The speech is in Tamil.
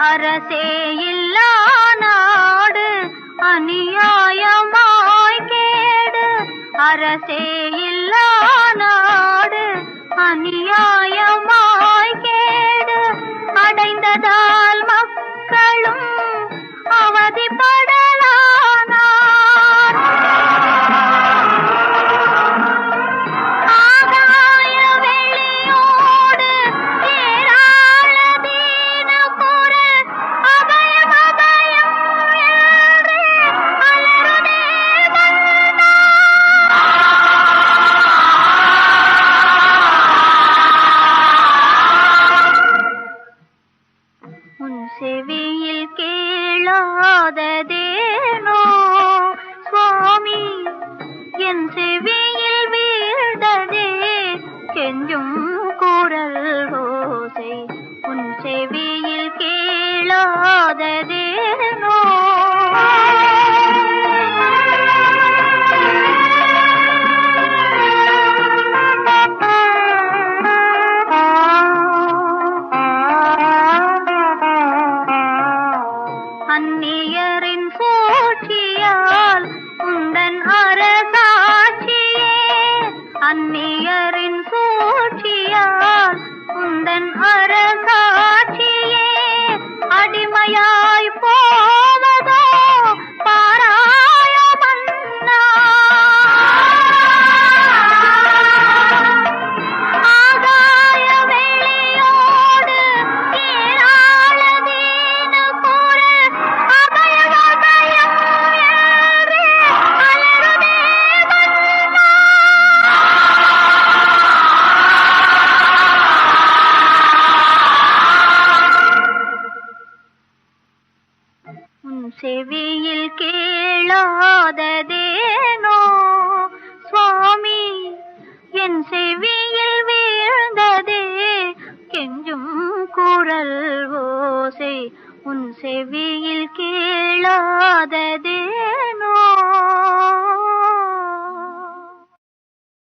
அரசே இல்லா நாடு அநியாயமாய் கேடு. அரசே இல்லா நாடு அநியாயமாய் கேளாததேனோ சுவாமி என் செவியில் வீழ்ந்ததே கெஞ்சும் குரல் ஓசை. உன் செவியில் கேளாததே அந்நியரின் சூழ்ச்சியால் உந்தன் அரசாட்சியே. அந்நியரின் சூழ்ச்சியால் உந்தன் அரசா செவியில் கேளாததேனோ? சுவாமி என் செவியில் வீழ்ந்ததே கெஞ்சும் குரல் ஓசை. உன் செவியில் கேளாததே